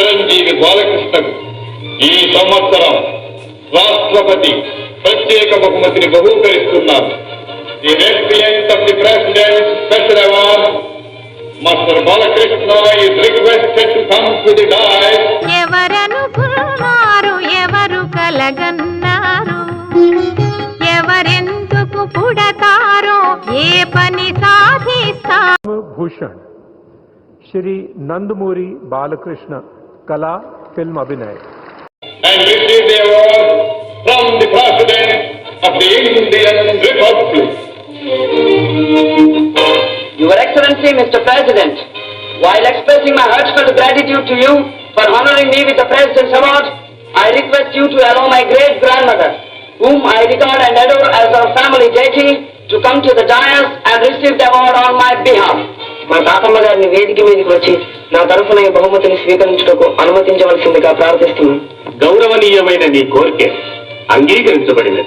చిరంజీవి బాలకృష్ణకు ఈ సంవత్సరం రాష్ట్రపతి ప్రత్యేక బహుమతిని బహూకరిస్తున్నారు. The resident of the president special award master Balakrishna is requested to come to the dais ఎవరనుకున్నారు ఎవరు కలగన్నారు? ఎవరెందుకు పుడతారో ఏ పని సాధిస్తారు? భూషణ్ శ్రీ నందమూరి బాలకృష్ణ कला फिल्म अभिनय and receive the award from the President of the Indian Republic. Your Excellency, Mr. President, while expressing my heartfelt gratitude to you for honoring me with the President's Award, I request you to allow my great grandmother, whom I regard and adore as our family deity, to come to the dais and receive the award on my behalf. మా తాతమ్మ గారిని వేదిక మీదకి వచ్చి నా తరఫున ఈ బహుమతిని స్వీకరించుటకు అనుమతించవలసిందిగా ప్రార్థిస్తున్నాను. గౌరవనీయమైన నీ కోరిక అంగీకరించబడినది.